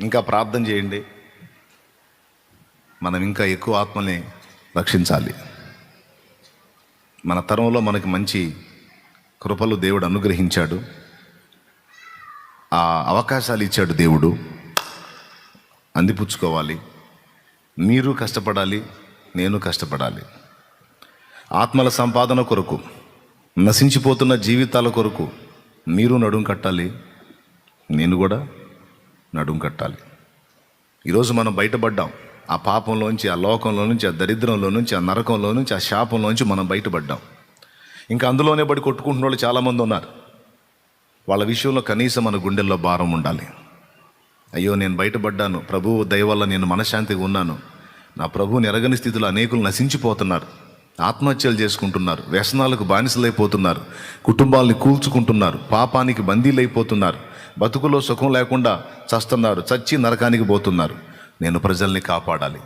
ఇంకా ప్రార్థన చేయండి. మనం ఇంకా ఎక్కువ ఆత్మని రక్షించాలి. మన తరంలో మనకి మంచి కృపలు దేవుడు అనుగ్రహించాడు. ఆ అవకాశాలు ఇచ్చాడు దేవుడు. అందిపుచ్చుకోవాలి. మీరు కష్టపడాలి నేను కష్టపడాలి. ఆత్మల సంపాదన కొరకు నశించిపోతున్న జీవితాల కొరకు మీరు నడుం కట్టాలి. నేను కూడా నడుం కట్టాలి. ఈరోజు మనం బయటపడ్డాం. ఆ పాపంలోంచి ఆ లోకంలో నుంచి ఆ దరిద్రంలో నుంచి ఆ నరకంలో నుంచి ఆ శాపంలోంచి మనం బయటపడ్డాం. ఇంకా అందులోనే పడి కొట్టుకుంటున్న వాళ్ళు చాలామంది ఉన్నారు. వాళ్ళ విషయంలో కనీసం మన గుండెల్లో భారం ఉండాలి. అయ్యో నేను బయటపడ్డాను. ప్రభువు దయ వల్ల నేను మనశ్శాంతిగా ఉన్నాను. నా ప్రభువుని ఎరగని స్థితిలో అనేకులు నశించిపోతున్నారు. ఆత్మహత్యలు చేసుకుంటున్నారు. వ్యసనాలకు బానిసలైపోతున్నారు. కుటుంబాలని కూల్చుకుంటున్నారు. పాపానికి బందీలైపోతున్నారు. బతుకులో సుఖం లేకుండా చస్తున్నారు చచ్చి నరకానికి పోతున్నారు. నేను ప్రజల్ని కాపాడాలి.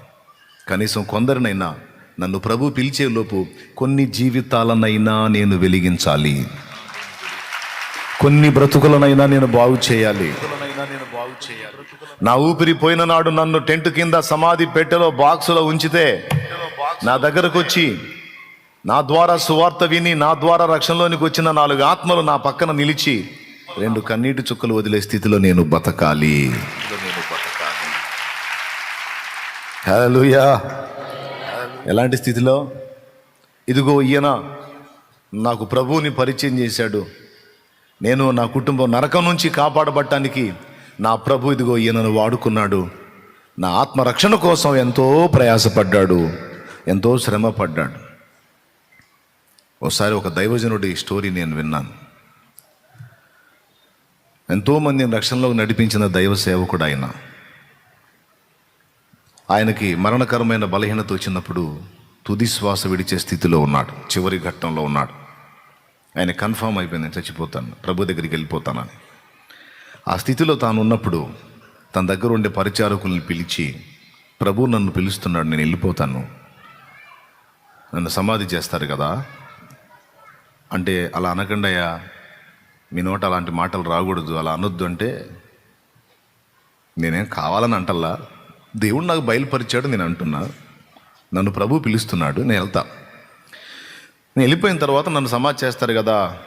కనీసం కొందరినైనా నన్ను ప్రభు పిలిచేలోపు కొన్ని జీవితాలనైనా నేను వెలిగించాలి. కొన్ని బ్రతుకులనైనా నేను బాగు చేయాలి. నా ఊపిరి పోయిన నాడు నన్ను టెంట్ కింద సమాధి పెట్టెలో బాక్సులో ఉంచితే నా దగ్గరకు వచ్చి నా ద్వారా సువార్త విని నా ద్వారా రక్షణలోనికి వచ్చిన నాలుగు ఆత్మలు నా పక్కన నిలిచి రెండు కన్నీటి చుక్కలు వదిలే స్థితిలో నేను బతకాలి. ఎలాంటి స్థితిలో? ఇదిగో ఈయన నాకు ప్రభువుని పరిచయం చేశాడు. నేను నా కుటుంబం నరకం నుంచి కాపాడబట్టానికి నా ప్రభు ఇదిగో ఈయనను వాడుకున్నాడు. నా ఆత్మరక్షణ కోసం ఎంతో ప్రయాసపడ్డాడు. ఎంతో శ్రమ పడ్డాడు ఒకసారి ఒక దైవజనుడి స్టోరీ నేను విన్నాను. ఎంతోమందిని రక్షణలోకి నడిపించిన దైవ సేవకుడు ఆయన ఆయనకి మరణకరమైన బలహీనత వచ్చినప్పుడు తుది శ్వాస విడిచే స్థితిలో ఉన్నాడు. చివరి ఘట్టంలో ఉన్నాడు. ఆయన కన్ఫామ్ అయిపోయింది చచ్చిపోతాను ప్రభు దగ్గరికి వెళ్ళిపోతానని. ఆ స్థితిలో తాను ఉన్నప్పుడు తన దగ్గర ఉండే పరిచారకుల్ని పిలిచి ప్రభు నన్ను పిలుస్తున్నాడు నేను వెళ్ళిపోతాను. నన్ను సమాధి చేస్తారు కదా? అంటే అలా అనకండి మీ నోట అలాంటి మాటలు రాకూడదు అలా అనొద్దు అంటే నేనేం కావాలని అంటల్లా? దేవుడు నాకు బయలుపరిచాడు నేను అంటున్నా. నన్ను ప్రభు పిలుస్తున్నాడు నేను వెళ్తా. నేను వెళ్ళిపోయిన తర్వాత నన్ను సమాధి చేస్తారు కదా?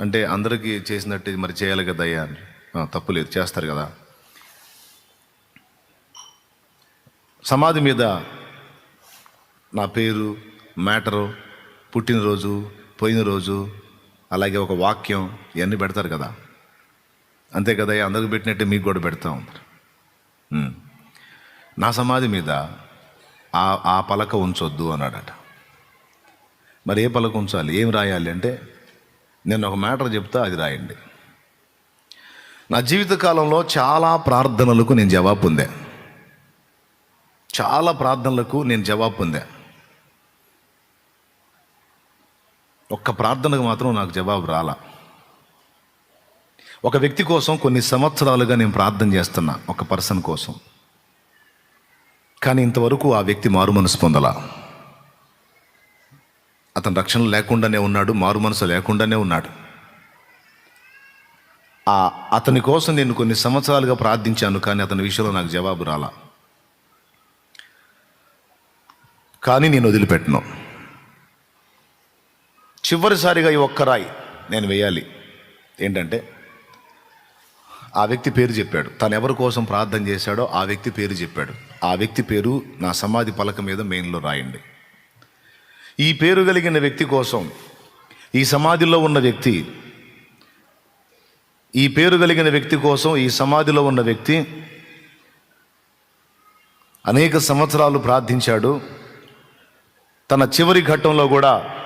అంటే అందరికీ చేసినట్టు మరి చేయాలి కదా అయ్యా అని. "ఆ, తప్పు లేదు చేస్తారు కదా. సమాధి మీద నా పేరు మ్యాటరు పుట్టినరోజు పోయిన రోజు అలాగే ఒక వాక్యం ఇవన్నీ పెడతారు కదా. అంతే కదా అందరికి పెట్టినట్టే మీకు కూడా పెడతా. ఉంటారు నా సమాధి మీద ఆ ఆ పలక ఉంచొద్దు అన్నాడట. మరి ఏ పలక ఉంచాలి? ఏం రాయాలి అంటే నేను ఒక మ్యాటర్ చెప్తా అది రాయండి. నా జీవితకాలంలో చాలా ప్రార్థనలకు నేను జవాబు పొందా చాలా ప్రార్థనలకు నేను జవాబు పొందా ఒక్క ప్రార్థనకు మాత్రం నాకు జవాబు రాలా. ఒక వ్యక్తి కోసం కొన్ని సంవత్సరాలుగా నేను ప్రార్థన చేస్తున్నా ఒక పర్సన్ కోసం. కానీ ఇంతవరకు ఆ వ్యక్తి మారు మనసు పొందలా. అతను రక్షణ లేకుండానే ఉన్నాడు మారు మనసు లేకుండానే ఉన్నాడు. ఆ అతని కోసం నేను కొన్ని సంవత్సరాలుగా ప్రార్థించాను కానీ అతని విషయంలో నాకు జవాబు రాలా. కానీ నేను వదిలిపెట్టను. చివరిసారిగా ఈ ఒక్క రాయి నేను వేయాలి. ఏంటంటే ఆ వ్యక్తి పేరు చెప్పాడు. తను ఎవరి కోసం ప్రార్థన చేశాడో ఆ వ్యక్తి పేరు చెప్పాడు. ఆ వ్యక్తి పేరు నా సమాధి పలక మీద మెయిన్లో రాయండి. ఈ పేరు కలిగిన వ్యక్తి కోసం ఈ సమాధిలో ఉన్న వ్యక్తి ఈ పేరు కలిగిన వ్యక్తి కోసం ఈ సమాధిలో ఉన్న వ్యక్తి అనేక సంవత్సరాలు ప్రార్థించాడు. తన చివరి ఘట్టంలో కూడా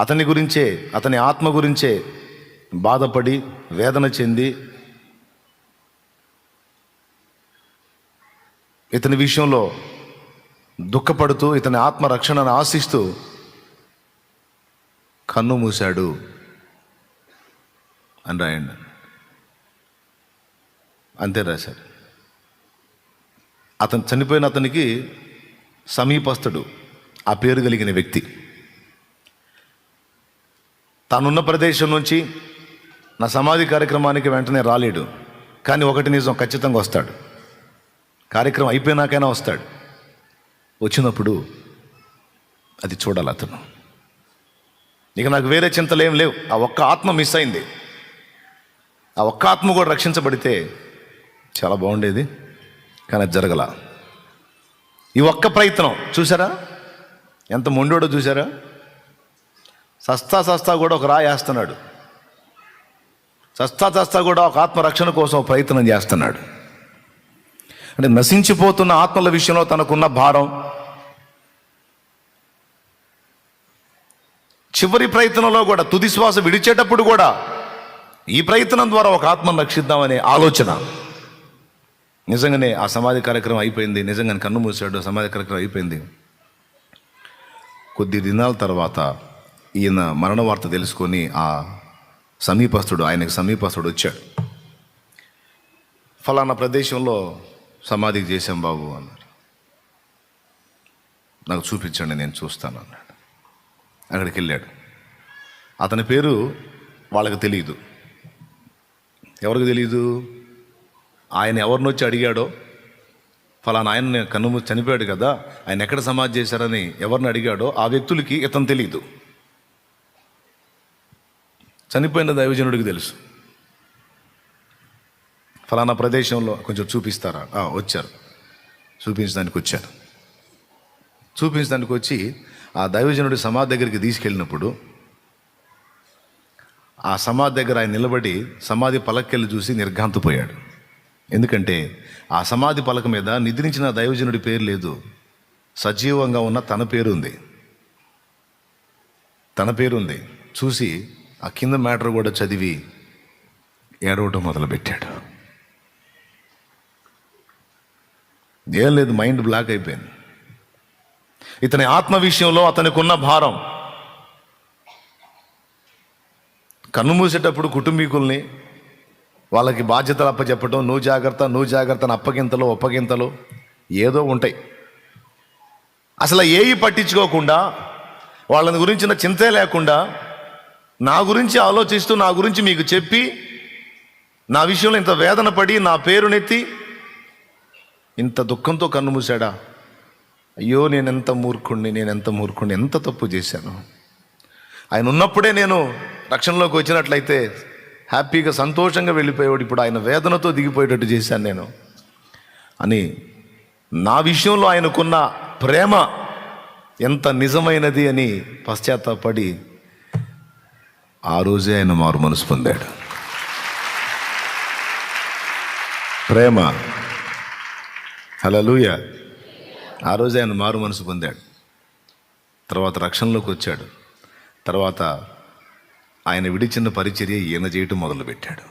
అతని గురించే అతని ఆత్మ గురించే బాధపడి వేదన చెంది ఇతని విషయంలో దుఃఖపడుతూ ఇతని ఆత్మ రక్షణను ఆశిస్తూ కన్ను మూశాడు అని రాయండి. అంతే రాశారు అతను చనిపోయిన అతనికి సమీపస్తుడు ఆ పేరు కలిగిన వ్యక్తి. తానున్న ప్రదేశం నుంచి నా సమాధి కార్యక్రమానికి వెంటనే రాలేడు. కానీ ఒకటి నిజం ఖచ్చితంగా వస్తాడు. కార్యక్రమం అయిపోయినాకైనా వస్తాడు. వచ్చినప్పుడు అది చూడాలి అతను. ఇక నాకు వేరే చింతలు ఏం లేవు. ఆ ఒక్క ఆత్మ మిస్ అయింది. ఆ ఒక్క ఆత్మ కూడా రక్షించబడితే చాలా బాగుండేది. కానీ అది జరగల. ఈ ఒక్క ప్రయత్నం చూసారా? ఎంత మొండోడో చూసారా? సస్తా సస్తా కూడా ఒక రాయి వేస్తున్నాడు. సస్తా సస్తా కూడా ఒక ఆత్మ రక్షణ కోసం ప్రయత్నం చేస్తున్నాడు. అంటే నశించిపోతున్న ఆత్మల విషయంలో తనకున్న భారం. చివరి ప్రయత్నంలో కూడా తుది శ్వాస విడిచేటప్పుడు కూడా ఈ ప్రయత్నం ద్వారా ఒక ఆత్మను రక్షిద్దామనే ఆలోచన. నిజంగానే ఆ సమాధి కార్యక్రమం అయిపోయింది. నిజంగానే కన్ను మూసాడు సమాధి కార్యక్రమం అయిపోయింది. కొద్ది దినాల తర్వాత ఈయన మరణ వార్త తెలుసుకొని ఆ సమీపస్తుడు ఆయనకు సమీపస్తుడు వచ్చాడు. ఫలానా ప్రదేశంలో సమాధికి చేశాం బాబు అన్నారు. నాకు చూపించండి నేను చూస్తాను అన్నాడు. అక్కడికి వెళ్ళాడు. అతని పేరు వాళ్ళకి తెలియదు ఎవరికి తెలియదు ఆయన ఎవరిని వచ్చి అడిగాడో? ఫలానా ఆయన కన్ను చనిపోయాడు కదా ఆయన ఎక్కడ సమాధి చేశారని ఎవరిని అడిగాడో ఆ వ్యక్తులకి ఇతను తెలియదు చనిపోయిన దైవజనుడికి తెలుసు. ఫలానా ప్రదేశంలో కొంచెం చూపిస్తారా? వచ్చారు చూపించడానికి వచ్చారు. చూపించడానికి వచ్చి ఆ దైవజనుడి సమాధి దగ్గరికి తీసుకెళ్ళినప్పుడు ఆ సమాధి దగ్గర ఆయన నిలబడి సమాధి పలకెళ్ళి చూసి నిర్ఘాంతపోయాడు. ఎందుకంటే ఆ సమాధి పలక మీద నిద్రించిన దైవజనుడి పేరు లేదు. సజీవంగా ఉన్న తన పేరు ఉంది తన పేరు ఉంది చూసి ఆ కింద మ్యాటర్ కూడా చదివి ఏడవటం మొదలుపెట్టాడు. ఏం లేదు మైండ్ బ్లాక్ అయిపోయింది. ఇతని ఆత్మ విషయంలో అతనికి ఉన్న భారం. కన్ను మూసేటప్పుడు కుటుంబీకుల్ని వాళ్ళకి బాధ్యతలు అప్పచెప్పడం నువ్వు జాగ్రత్త నువ్వు జాగ్రత్త అని అప్పగింతలు ఒప్పగింతలు ఏదో ఉంటాయి. అసలు ఏవి పట్టించుకోకుండా వాళ్ళని గురించిన చింతే లేకుండా నా గురించి ఆలోచిస్తూ నా గురించి మీకు చెప్పి నా విషయంలో ఇంత వేదన పడి నా పేరునెత్తి ఇంత దుఃఖంతో కన్నుమూసాడా అయ్యో నేనెంత మూర్ఖుణ్ణి నేను ఎంత మూర్ఖుణ్ణి ఎంత తప్పు చేశాను? ఆయన ఉన్నప్పుడే నేను రక్షణలోకి వచ్చినట్లయితే హ్యాపీగా సంతోషంగా వెళ్ళిపోయేవాడు. ఇప్పుడు ఆయన వేదనతో దిగిపోయేటట్టు చేశాను నేను. అని నా విషయంలో ఆయనకున్న ప్రేమ ఎంత నిజమైనది అని పశ్చాత్తాపడి ఆ రోజే ఆయన మారు మనసు పొందాడు. ప్రేమ. హలలుయ ఆ రోజే ఆయన మారు మనసు పొందాడు. తర్వాత రక్షణలోకి వచ్చాడు. తర్వాత ఆయన విడిచిన పరిచర్య ఈయన చేయటం మొదలుపెట్టాడు.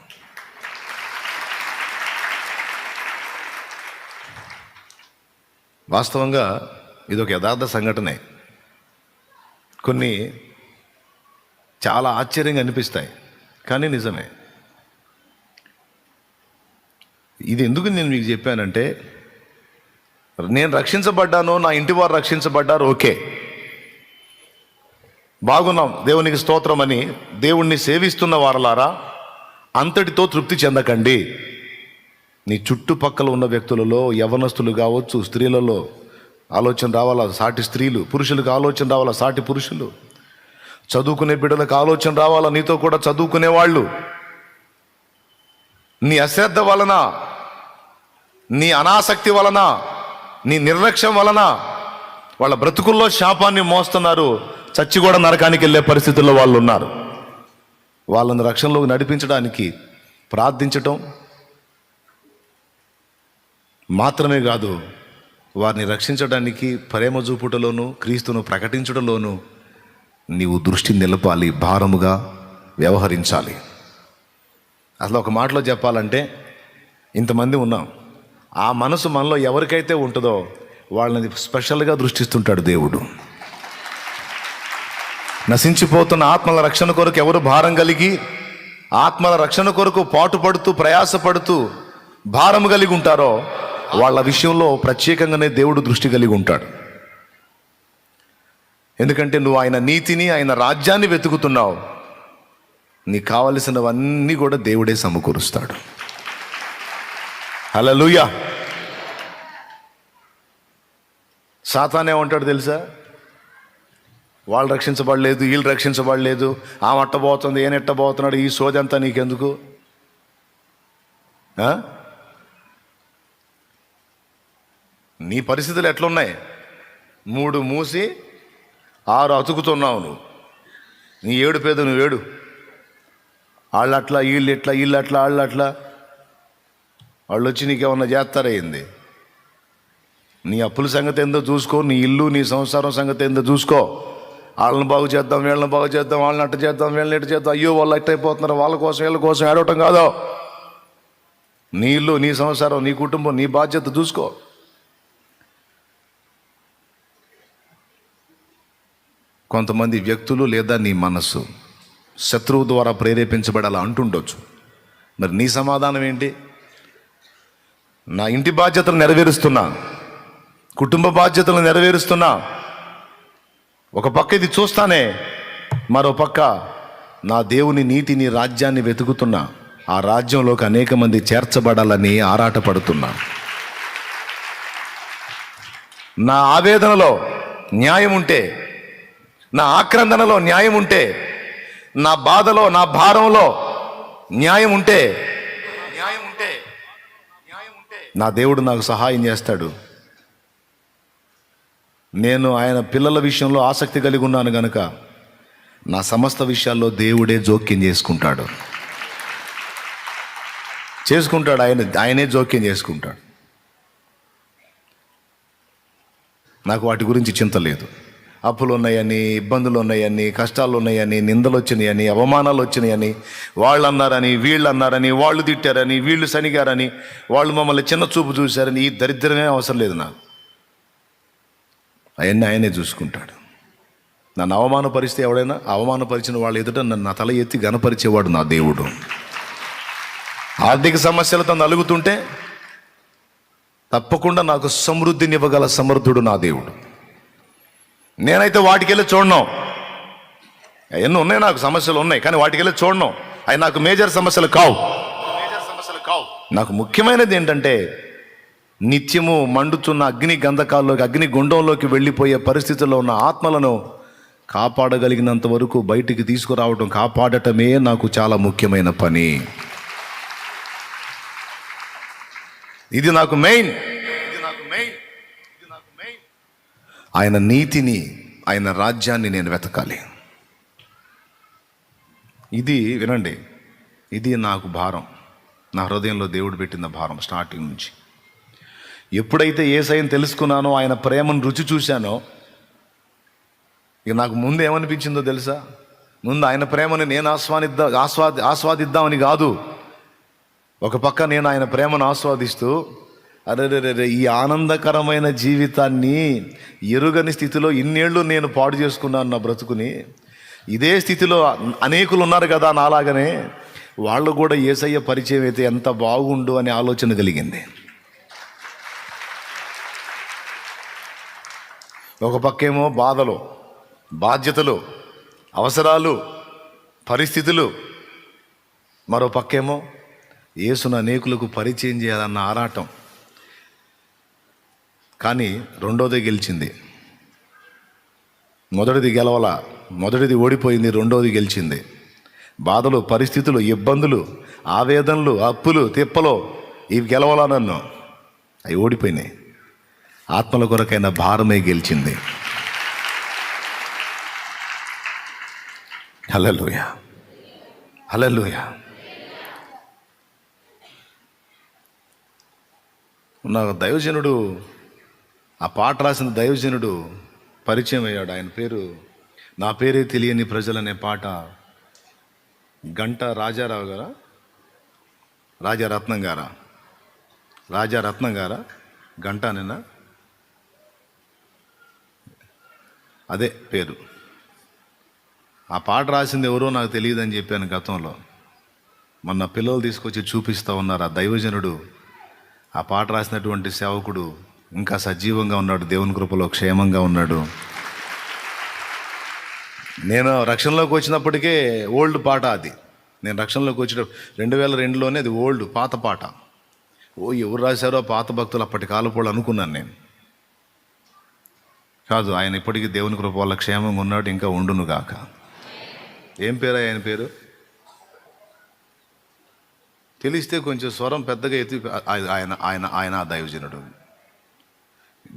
వాస్తవంగా ఇది ఒక యథార్థ సంఘటనే. కొన్ని చాలా ఆశ్చర్యంగా అనిపిస్తాయి. కానీ నిజమే. ఇది ఎందుకు నేను మీకు చెప్పానంటే నేను రక్షించబడ్డాను నా ఇంటి వారు రక్షించబడ్డారు ఓకే. బాగున్నాం దేవునికి స్తోత్రం అని దేవుణ్ణి సేవిస్తున్న వారలారా అంతటితో తృప్తి చెందకండి. నీ చుట్టుపక్కల ఉన్న వ్యక్తులలో యవనస్తులు కావచ్చు స్త్రీలలో ఆలోచన రావాలా సాటి స్త్రీలు పురుషులకు ఆలోచన రావాలా సాటి పురుషులు? చదువుకునే బిడ్డలకు ఆలోచన రావాలా? నీతో కూడా చదువుకునే వాళ్ళు. నీ అశ్రద్ధ వలన నీ అనాసక్తి వలన నీ నిర్లక్ష్యం వలన వాళ్ళ బ్రతుకుల్లో శాపాన్ని మోస్తున్నారు. చచ్చి కూడా నరకానికి వెళ్ళే పరిస్థితుల్లో వాళ్ళు ఉన్నారు వాళ్ళని రక్షణలోకి నడిపించడానికి ప్రార్థించటం మాత్రమే కాదు వారిని రక్షించడానికి ప్రేమ చూపుటలోను క్రీస్తును ప్రకటించడంలోనూ నీవు దృష్టి నిలపాలి భారముగా వ్యవహరించాలి. అసలు ఒక మాటలో చెప్పాలంటే ఇంతమంది ఉన్నాం. ఆ మనసు మనలో ఎవరికైతే ఉంటుందో వాళ్ళని స్పెషల్గా దృష్టిస్తుంటాడు దేవుడు. నశించిపోతున్న ఆత్మల రక్షణ కొరకు ఎవరు భారం కలిగి ఆత్మల రక్షణ కొరకు పాటుపడుతూ ప్రయాసపడుతూ భారం కలిగి ఉంటారో వాళ్ళ విషయంలో ప్రత్యేకంగానే దేవుడు దృష్టి కలిగి ఉంటాడు. ఎందుకంటే నువ్వు ఆయన నీతిని ఆయన రాజ్యాన్ని వెతుకుతున్నావు. నీకు కావలసినవన్నీ కూడా దేవుడే సమకూరుస్తాడు. హల్లెలూయా. సాతానే ఉంటాడు తెలుసా? వాళ్ళు రక్షించబడలేదు వీళ్ళు రక్షించబడలేదు. ఆ మట్ట పోతుంది ఏ నెట్ట పోతున్నాడు ఈ సోదంతా నీకెందుకు? నీ పరిస్థితులు ఎట్లున్నాయి? మూడు మూసి ఆరు అతుకుతున్నావు నువ్వు. నీ ఏడు పేద నువ్వు ఏడు. వాళ్ళు అట్లా వీళ్ళు ఇట్లా వీళ్ళు అట్లా వాళ్ళు అట్లా వాళ్ళు వచ్చి నీకేమన్నా చేస్తారయింది నీ అప్పుల సంగతి ఏందో చూసుకో నీ ఇల్లు నీ సంసారం సంగతి ఏందో చూసుకో. వాళ్ళని బాగు చేద్దాం వీళ్ళని బాగు చేద్దాం వాళ్ళని అట్ట చేద్దాం వీళ్ళని ఇట్ట చేద్దాం. అయ్యో వాళ్ళు అట్ట అయిపోతున్నారు. వాళ్ళ కోసం వీళ్ళ కోసం ఏడవటం కాదు. నీ ఇల్లు నీ సంసారం నీ కుటుంబం నీ బాధ్యత చూసుకో. కొంతమంది వ్యక్తులు లేదా నీ మనస్సు శత్రువు ద్వారా ప్రేరేపించబడాలా అంటుండొచ్చు. మరి నీ సమాధానం ఏంటి? నా ఇంటి బాధ్యతలు నెరవేరుస్తున్నా కుటుంబ బాధ్యతలు నెరవేరుస్తున్నా ఒక పక్క ఇది చూస్తానే మరో పక్క నా దేవుని నీతిని రాజ్యాన్ని వెతుకుతున్నా ఆ రాజ్యంలోకి అనేక మంది చేర్చబడాలని ఆరాటపడుతున్నా. నా ఆవేదనలో న్యాయం ఉంటే నా ఆక్రందనలో న్యాయం ఉంటే నా బాధలో నా భారంలో న్యాయం ఉంటే న్యాయం ఉంటే నా దేవుడు నాకు సహాయం చేస్తాడు. నేను ఆయన పిల్లల విషయంలో ఆసక్తి కలిగి ఉన్నాను గనుక నా సమస్త విషయాల్లో దేవుడే జోక్యం చేసుకుంటాడు. చేసుకుంటాడు ఆయన ఆయనే జోక్యం చేసుకుంటాడు. నాకు వాటి గురించి చింత లేదు. అప్పులు ఉన్నాయని ఇబ్బందులు ఉన్నాయని కష్టాలు ఉన్నాయని నిందలు వచ్చినాయని అవమానాలు వచ్చినాయని వాళ్ళు అన్నారని వీళ్ళు అన్నారని వాళ్ళు తిట్టారని వీళ్ళు సనిగారని వాళ్ళు మమ్మల్ని చిన్న చూపు చూశారని ఈ దరిద్రమే అవసరం లేదు నాకు. అవన్నీ ఆయనే చూసుకుంటాడు. నన్ను అవమానపరిస్తే ఎవడైనా అవమానపరిచిన వాళ్ళ ఎదుట నన్ను నా తల ఎత్తి గనపరిచేవాడు నా దేవుడు. ఆర్థిక సమస్యలతో నలుగుతుంటే తప్పకుండా నాకు సమృద్ధినివ్వగల సమర్థుడు నా దేవుడు. నేనైతే వాటికెళ్ళి చూడను. ఎన్నో ఉన్నాయి నాకు సమస్యలు ఉన్నాయి కానీ వాటికి వెళ్ళి చూడను. అవి నాకు మేజర్ సమస్యలు కావు. మేజర్ సమస్యలు కావు నాకు ముఖ్యమైనది ఏంటంటే నిత్యము మండుతున్న అగ్ని గంధకాల్లోకి అగ్ని గుండంలోకి వెళ్ళిపోయే పరిస్థితుల్లో ఉన్న ఆత్మలను కాపాడగలిగినంత వరకు బయటికి తీసుకురావడం కాపాడటమే నాకు చాలా ముఖ్యమైన పని. ఇది నాకు మెయిన్ ఇది నాకు మెయిన్ ఇది నాకు మెయిన్ ఆయన నీతిని ఆయన రాజ్యాన్ని నేను వెతకాలి. ఇది వినండి ఇది నాకు భారం. నా హృదయంలో దేవుడు పెట్టిన భారం స్టార్టింగ్ నుంచి. ఎప్పుడైతే ఏసైని తెలుసుకున్నానో ఆయన ప్రేమను రుచి చూశానో ఇక నాకు ముందు ఏమనిపించిందో తెలుసా? ముందు ఆయన ప్రేమను నేను ఆస్వాదిద్దా ఆస్వాది ఆస్వాదిద్దామని కాదు. ఒక పక్క నేను ఆయన ప్రేమను ఆస్వాదిస్తూ అరే ఈ ఆనందకరమైన జీవితాన్ని ఎరుగని స్థితిలో ఇన్నేళ్ళు నేను పాడు చేసుకున్నాను నా బ్రతుకుని ఇదే స్థితిలో అనేకులు ఉన్నారు కదా నాలాగనే వాళ్ళు కూడా ఏసయ్య పరిచయం అయితే ఎంత బాగుండు అనే ఆలోచన కలిగింది. ఒక పక్కేమో బాధలు బాధ్యతలు అవసరాలు పరిస్థితులు మరో పక్కేమో యేసును అనేకులకు పరిచయం చేయాలన్న ఆరాటం. కానీ రెండోది గెలిచింది. మొదటిది గెలవల మొదటిది ఓడిపోయింది రెండోది గెలిచింది. బాధలు పరిస్థితులు ఇబ్బందులు ఆవేదనలు అప్పులు తిప్పలు ఇవి గెలవాలా నన్ను? అవి ఓడిపోయినాయి. ఆత్మల కొరకైన భారమే గెలిచింది. హలలుయ హలలుయ నా దైవజనుడు ఆ పాట రాసిన దైవజనుడు పరిచయం అయ్యాడు. ఆయన పేరు నా పేరే తెలియని ప్రజలనే పాట. గంట రాజారావు గారా? రాజారత్నం గారా? రాజారత్నం గారా? గంటానేనా అదే పేరు. ఆ పాట రాసింది ఎవరో నాకు తెలియదని చెప్పాను గతంలో. మొన్న పిల్లలు తీసుకొచ్చి చూపిస్తూ ఉన్నారు ఆ దైవజనుడు. ఆ పాట రాసినటువంటి సేవకుడు ఇంకా సజీవంగా ఉన్నాడు దేవుని కృపలో క్షేమంగా ఉన్నాడు. నేను రక్షణలోకి వచ్చినప్పటికే ఓల్డ్ పాట అది. నేను రక్షణలోకి వచ్చిన రెండు వేల రెండులోనే అది ఓల్డ్ పాత పాట. ఓ ఎవరు రాశారో పాత భక్తులు అప్పటి కాలపోళ్ళు అనుకున్నాను నేను. కాదు ఆయన ఇప్పటికీ దేవుని కృప వల్ల క్షేమంగా ఉన్నాడు ఇంకా ఉండును గాక. ఏం పేరు ఆయన పేరు? తెలిస్తే కొంచెం స్వరం పెద్దగా ఎత్తి ఆయన ఆయన ఆయన ఆ దైవజనుడు.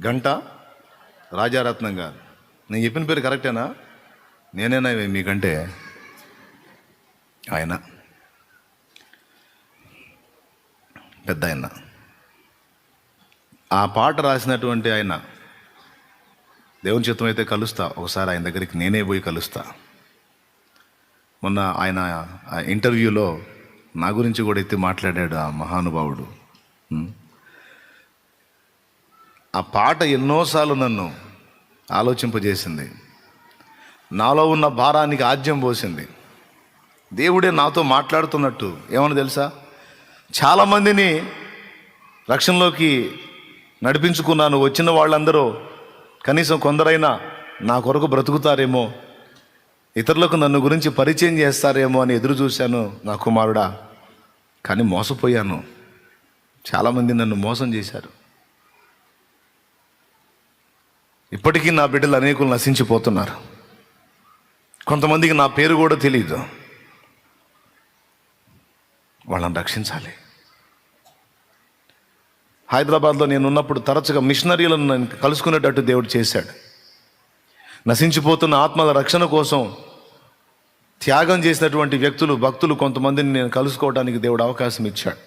గంట రాజారత్నం గారు నేను చెప్పిన పేరు కరెక్టేనా? నేనేనా మీకంటే? ఆయన. పెద్ద ఆయన. ఆ పాట రాసినటువంటి ఆయన దేవుని చిత్తం అయితే కలుస్తా. ఒకసారి ఆయన దగ్గరికి నేనే పోయి కలుస్తా. మొన్న ఆయన ఆ ఇంటర్వ్యూలో నా గురించి కూడా ఎత్తి మాట్లాడాడు ఆ మహానుభావుడు. ఆ పాట ఎన్నోసార్లు నన్ను ఆలోచింపజేసింది. నాలో ఉన్న భారానికి ఆజ్యం పోసింది. దేవుడే నాతో మాట్లాడుతున్నట్టు ఏమని తెలుసా? చాలామందిని రక్షణలోకి నడిపించుకున్నాను. వచ్చిన వాళ్ళందరూ కనీసం కొందరైనా నా కొరకు బ్రతుకుతారేమో ఇతరులకు నన్ను గురించి పరిచయం చేస్తారేమో అని ఎదురు చూశాను నా కుమారుడా. కానీ మోసపోయాను. చాలామంది నన్ను మోసం చేశారు. ఇప్పటికీ నా బిడ్డలు అనేకులు నశించిపోతున్నారు. కొంతమందికి నా పేరు కూడా తెలియదు వాళ్ళని రక్షించాలి. హైదరాబాద్లో నేను ఉన్నప్పుడు తరచుగా మిషనరీలను నేను కలుసుకునేటట్టు దేవుడు చేశాడు. నశించిపోతున్న ఆత్మల రక్షణ కోసం త్యాగం చేసినటువంటి వ్యక్తులు భక్తులు కొంతమందిని నేను కలుసుకోవడానికి దేవుడు అవకాశం ఇచ్చాడు.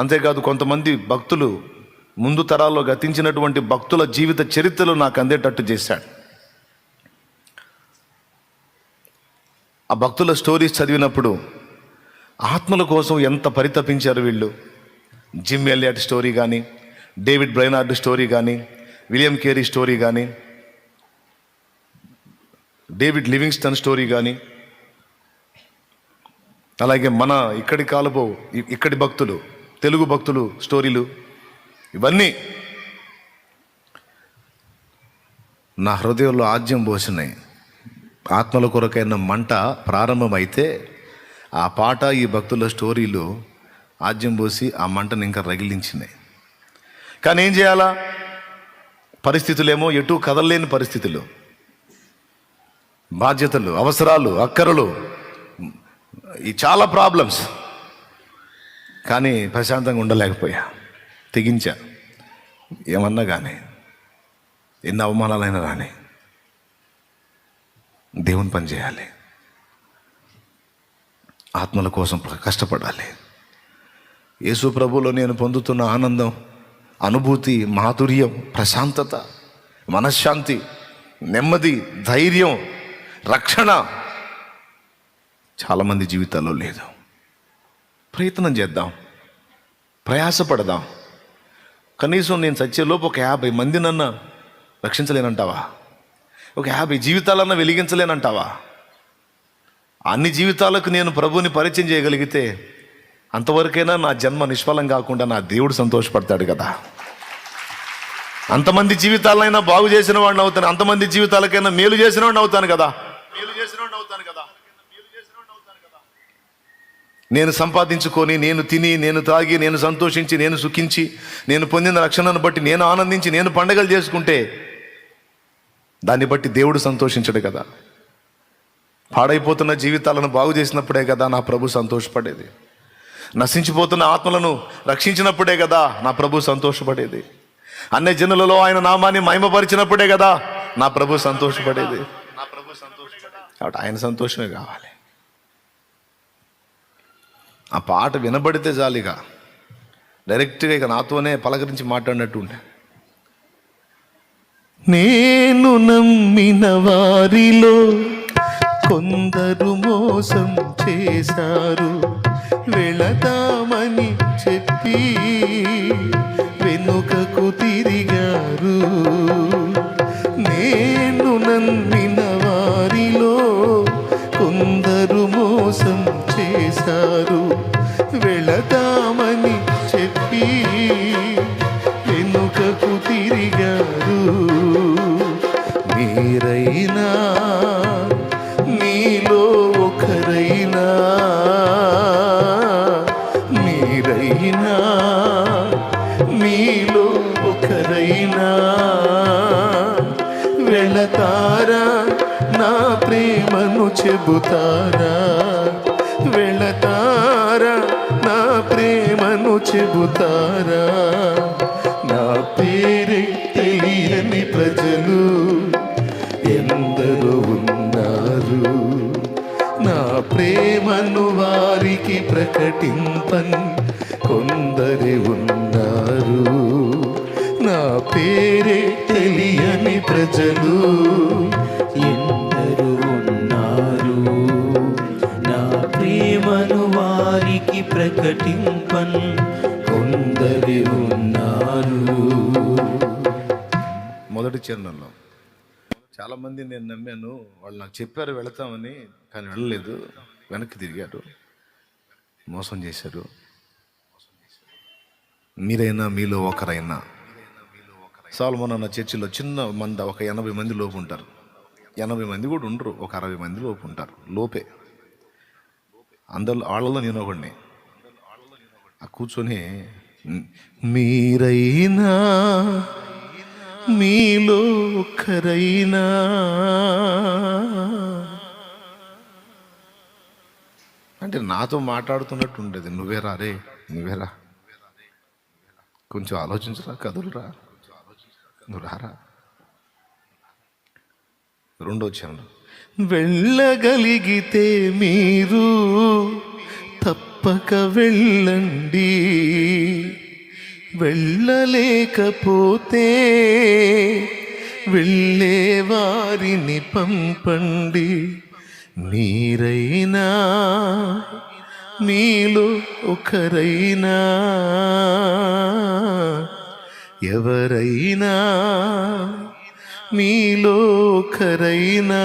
అంతేకాదు కొంతమంది భక్తులు ముందు తరాల్లో గతించినటువంటి భక్తుల జీవిత చరిత్రలు నాకు అందేటట్టు చేశాడు. ఆ భక్తుల స్టోరీస్ చదివినప్పుడు ఆత్మల కోసం ఎంత పరితపించారు వీళ్ళు? జిమ్ ఎలియట్ స్టోరీ కానీ డేవిడ్ బ్రైనార్డ్ స్టోరీ కానీ విలియం కేరీ స్టోరీ కానీ డేవిడ్ లివింగ్స్టన్ స్టోరీ కానీ అలాగే మన ఇక్కడి కాలపు ఇక్కడి భక్తులు తెలుగు భక్తులు స్టోరీలు ఇవన్నీ నా హృదయంలో ఆజ్యం పోసినాయి. ఆత్మల కొరకైన మంట ప్రారంభమైతే ఆ పాట ఈ భక్తుల స్టోరీలు ఆజ్యం పోసి ఆ మంటను ఇంకా రగిలించినాయి. కానీ ఏం చేయాలా? పరిస్థితులేమో ఎటు కదలలేని పరిస్థితులు. బాధ్యతలు అవసరాలు అక్కరలు ఈ చాలా ప్రాబ్లమ్స్ కానీ ప్రశాంతంగా ఉండలేకపోయా. తెగించా. ఏమన్నా కానీ ఎన్ని అవమానాలైనా రాని దేవుని పని చేయాలి. ఆత్మల కోసం కష్టపడాలి. యేసు ప్రభులో నేను పొందుతున్న ఆనందం అనుభూతి మాధుర్యం ప్రశాంతత మనశ్శాంతి నెమ్మది ధైర్యం రక్షణ చాలామంది జీవితాల్లో లేదు. ప్రయత్నం చేద్దాం. ప్రయాసపడదాం. కనీసం నేను చచ్చేలోపు ఒక యాభై మంది నన్ను రక్షించలేనంటావా? ఒక యాభై జీవితాలన్నా వెలిగించలేనంటావా? అన్ని జీవితాలకు నేను ప్రభువుని పరిచయం చేయగలిగితే అంతవరకైనా నా జన్మ నిష్ఫలం కాకుండా నా దేవుడు సంతోషపడతాడు కదా. అంతమంది జీవితాలైనా బాగు చేసిన వాడిని అవుతాను అంతమంది జీవితాలకైనా మేలు చేసిన వాడిని అవుతాను కదా మేలు చేసిన వాడిని అవుతాను కదా నేను సంపాదించుకొని నేను తిని నేను తాగి నేను సంతోషించి నేను సుఖించి నేను పొందిన రక్షణను బట్టి నేను ఆనందించి నేను పండగలు చేసుకుంటే దాన్ని బట్టి దేవుడు సంతోషించడు కదా. పాడైపోతున్న జీవితాలను బాగు చేసినప్పుడే కదా నా ప్రభు సంతోషపడేది. నశించిపోతున్న ఆత్మలను రక్షించినప్పుడే కదా నా ప్రభు సంతోషపడేది. అన్ని జనులలో ఆయన నామాన్ని మహిమపరిచినప్పుడే కదా నా ప్రభు సంతోషపడేది. నా ప్రభు సంతోషపడేది. కాబట్టి ఆయన సంతోషమే కావాలి. ఆ పాట వినబడితే జాలిగా డైరెక్ట్గా ఇక నాతోనే పలకరించి మాట్లాడినట్టు ఉండే. నేను నమ్మిన వారిలో కొందరు మోసం చేశారు. వెళదామని చెప్పి వెనుకకు తిరిగారు. నేను నమ్మిన వారిలో కొందరు మోసం చేశారు. వెళదామని నన్ను చెబుతారా? నా పేరే తెలియని ప్రజలు ఎందరో ఉన్నారు. నా ప్రేమను వారికి ప్రకటింపన్ కొందరి ఉన్నారు. నా పేరే తెలియని ప్రజలు ప్రకటింపన్ కొందరి ఉన్నారు మొదటి చరణంలో చాలామంది నేను నమ్మాను వాళ్ళు నాకు చెప్పారు వెళతామని కానీ వెళ్ళలేదు. వెనక్కి తిరిగారు. మోసం చేశారు. మీరైనా మీలో ఒకరైనా. సాల్మన్ అన్న చర్చిలో చిన్న మంద ఒక ఎనభై మంది లోపు ఉంటారు. ఎనభై మంది కూడా ఉండరు ఒక అరవై మంది లోపు ఉంటారు. లోపే. అందరిలో వాళ్ళలో నేను ఒకడిని. కూర్చొని మీరైనా మీలో ఒక్కరైనా అంటే నాతో మాట్లాడుతున్నట్టు ఉండేది. నువ్వేరా రే నువ్వేరా కొంచెం ఆలోచించరా కదులురా. నువ్వు రారా రెండో చరణం వెళ్ళగలిగితే మీరు తప్పక వెళ్ళండి. వెళ్ళలేకపోతే వెళ్ళే వారిని పంపండి. మీరైనా మీలో ఒకరైనా ఎవరైనా మీలో ఒకరైనా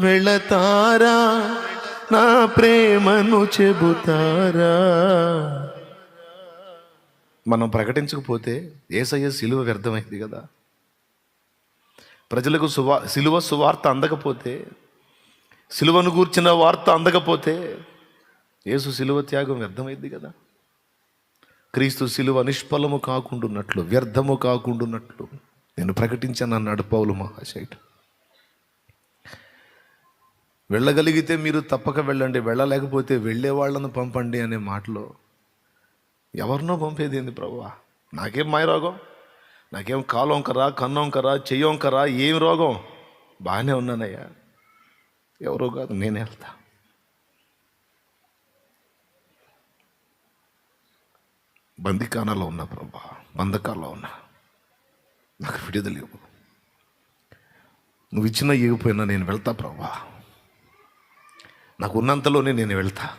వెళతారా? నా ప్రేమను చెబుతారా? మనం ప్రకటించకపోతే ఏసయ్య సిలువ వ్యర్థమైంది కదా. ప్రజలకు సువా సిలువ సువార్త అందకపోతే సిలువను గూర్చిన వార్త అందకపోతే యేసు సిలువ త్యాగం వ్యర్థమైంది కదా. క్రీస్తు సిలువ నిష్ఫలము కాకుండున్నట్లు వ్యర్థము కాకుండున్నట్లు నేను ప్రకటించాను అన్నాడు పౌలు మహాశయుడు. వెళ్ళగలిగితే మీరు తప్పక వెళ్ళండి. వెళ్ళలేకపోతే వెళ్ళే వాళ్ళను పంపండి అనే మాటలో ఎవరినో పంపేది ఏంది ప్రభువా? నాకేం మాయ రోగం? నాకేం కాలంకరా కన్నొంకరా చెయ్యొంకరా ఏం రోగం? బాగానే ఉన్నానయ్యా. ఎవరో కాదు నేనే వెళ్తా. బందికానాలో ఉన్నా ప్రభా బంధకాల్లో ఉన్నా. నాకు విడుదల ఇవ్వు. నువ్వు ఇచ్చినా ఇవ్వకపోయినా నేను వెళ్తా ప్రభా. నాకు ఉన్నంతలోనే నేను వెళ్తా.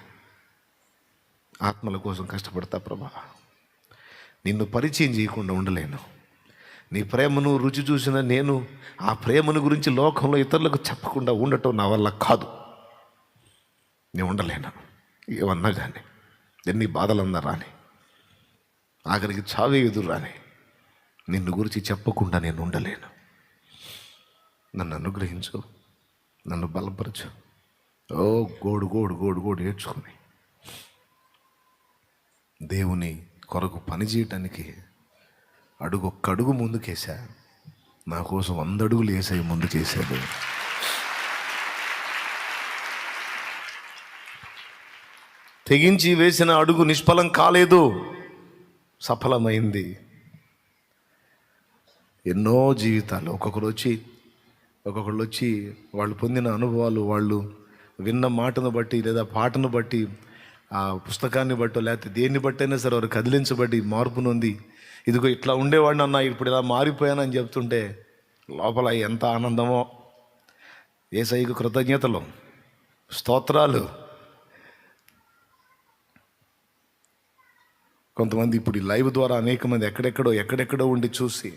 ఆత్మల కోసం కష్టపడతా ప్రభా. నిన్ను పరిచయం చేయకుండా ఉండలేను. నీ ప్రేమను రుచి చూసిన నేను ఆ ప్రేమను గురించి లోకంలో ఇతరులకు చెప్పకుండా ఉండటం నా వల్ల కాదు. నేను ఉండలేను. ఏమన్నా కానీ ఎన్ని బాధలన్నా రాని ఆఖరికి చావే ఎదురు రాని నిన్ను గురించి చెప్పకుండా నేను ఉండలేను. నన్ను అనుగ్రహించు నన్ను బలపరచు. ఓ గోడు గోడు గోడు గోడు ఏడ్చుకుని. దేవుని కొరకు పని చేయటానికి అడుగు ఒక్క అడుగు ముందుకేసా నా కోసం వంద అడుగులు వేసాయి ముందుకేసాడు తెగించి వేసిన అడుగు నిష్ఫలం కాలేదు. సఫలమైంది. ఎన్నో జీవితాలు ఒక్కొక్కరు వచ్చి ఒక్కొక్కళ్ళు వచ్చి వాళ్ళు పొందిన అనుభవాలు వాళ్ళు విన్న మాటను బట్టి లేదా పాటను బట్టి ఆ పుస్తకాన్ని బట్టో లేకపోతే దేన్ని బట్టి అయినా సరే వారు కదిలించబడి మార్పు నొంది. ఇదిగో ఇట్లా ఉండేవాడిని అన్న ఇప్పుడు ఇలా మారిపోయానని చెప్తుంటే లోపల ఎంత ఆనందమో. ఏసైకు కృతజ్ఞతలు. స్తోత్రాలు. కొంతమంది ఇప్పుడు ఈ లైవ్ ద్వారా అనేక మంది ఎక్కడెక్కడో ఎక్కడెక్కడో ఉండి చూసి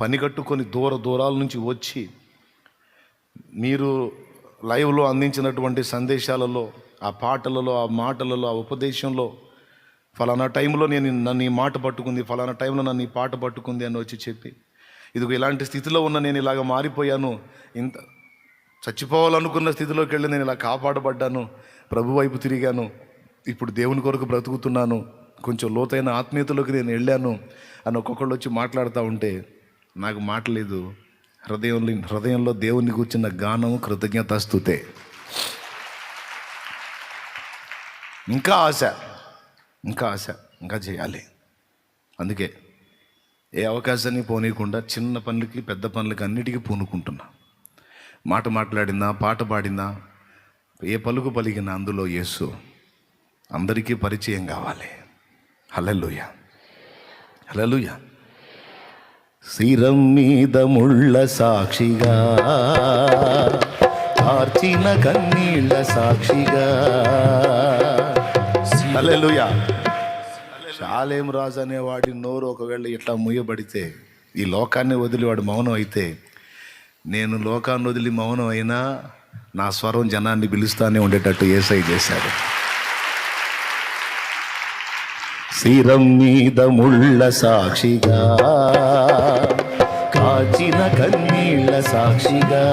పని కట్టుకొని దూర దూరాల నుంచి వచ్చి మీరు లైవ్లో అందించినటువంటి సందేశాలలో ఆ పాటలలో ఆ మాటలలో ఆ ఉపదేశంలో ఫలానా టైంలో నేను నన్ను ఈ మాట పట్టుకుంది ఫలానా టైంలో నన్ను ఈ పాట పట్టుకుంది అని వచ్చి చెప్పి ఇదిగో ఇలాంటి స్థితిలో ఉన్న నేను ఇలాగ మారిపోయాను ఇంత చచ్చిపోవాలనుకున్న స్థితిలోకి వెళ్ళి నేను ఇలా కాపాడబడ్డాను ప్రభు వైపు తిరిగాను ఇప్పుడు దేవుని కొరకు బ్రతుకుతున్నాను కొంచెం లోతైన ఆత్మీయతలోకి నేను వెళ్ళాను అని ఒక్కొక్కళ్ళు వచ్చి మాట్లాడుతూ ఉంటే నాకు మాటలేదు హృదయంలో హృదయంలో దేవుని కూర్చున్న గానం కృతజ్ఞత స్థుతే ఇంకా ఆశ. ఇంకా ఆశ. ఇంకా చేయాలి. అందుకే ఏ అవకాశాన్ని పోనీయకుండా చిన్న పనులకి పెద్ద పనులకి అన్నిటికీ పూనుకుంటున్నా. మాట మాట్లాడినా పాట పాడినా ఏ పలుకు పలికినా అందులో యేసు అందరికీ పరిచయం కావాలి. హలలుయ హలలుయ శిరం మీద ముళ్ళ సాక్షిగా కార్చిన కన్నీళ్ళ సాక్షిగా. హల్లెలూయా. షాలేం రాజు అనేవాడి నోరు ఒకవేళ ఇట్లా ముయ్యబడితే ఈ లోకాన్ని వదిలి వాడు మౌనం అయితే నేను లోకాన్ని వదిలి మౌనం అయినా నా స్వరం జనాన్ని పిలుస్తానే ఉండేటట్టు ఏసై చేశాడు. శిరం మీద ముళ్ళ సాక్షిగా కాచిన కన్నీళ్ళ సాక్షిగా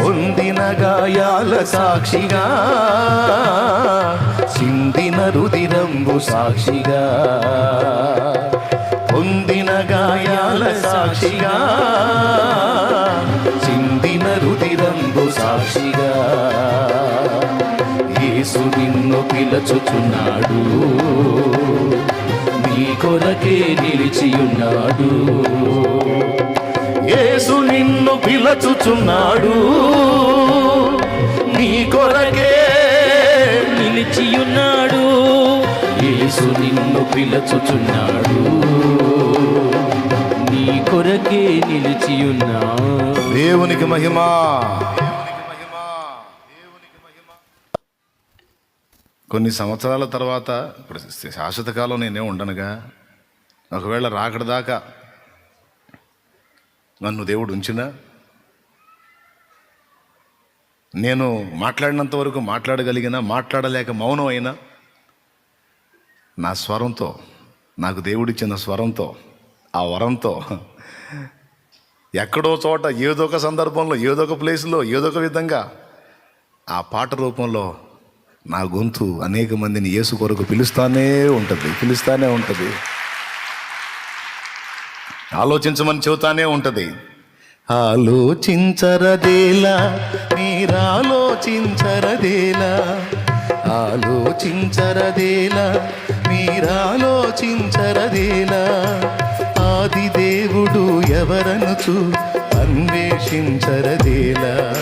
పొందిన గాయాల సాక్షిగా చిందిన రుదిరంబు సాక్షిగా పొందిన గాయాల సాక్షిగా. నిలచుచున్నాడు. పిలచుచున్నాడు నీ కొరకే నిలిచియున్నాడు. యేసు నిన్ను పిలచుచున్నాడు. నీ కొరకే నిలిచియున్నాడు. యేసు నిన్ను పిలచుచున్నాడు. నీ కొరకే నిలిచియున్నా. దేవునికి మహిమా. కొన్ని సంవత్సరాల తర్వాత ఇప్పుడు శాశ్వత కాలం నేనే ఉండనుగా. ఒకవేళ రాకడదాకా నన్ను దేవుడు ఉంచినా నేను మాట్లాడినంత వరకు మాట్లాడగలిగిన మాట్లాడలేక మౌనం అయినా నా స్వరంతో నాకు దేవుడిచ్చిన స్వరంతో ఆ వరంతో ఎక్కడో చోట ఏదో ఒక సందర్భంలో ఏదో ఒక ప్లేస్లో ఏదో ఒక విధంగా ఆ పాట రూపంలో నా గొంతు అనేక మందిని యేసు కొరకు పిలుస్తానే ఉంటుంది పిలుస్తానే ఉంటుంది. ఆలోచించమని చెబుతానే ఉంటుంది. ఆలోచించరదేలా మీరాలోచించరదేలా ఆలోచించరదేలా మీరాలోచించరదేలా. ఆది దేవుడు ఎవరనుచు అన్వేషించరదేలా.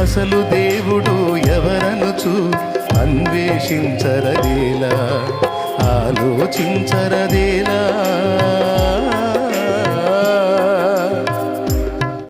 అసలు దేవుడు ఎవరనుచు అన్వేషించరదేలా ఆలోచించరదేలా.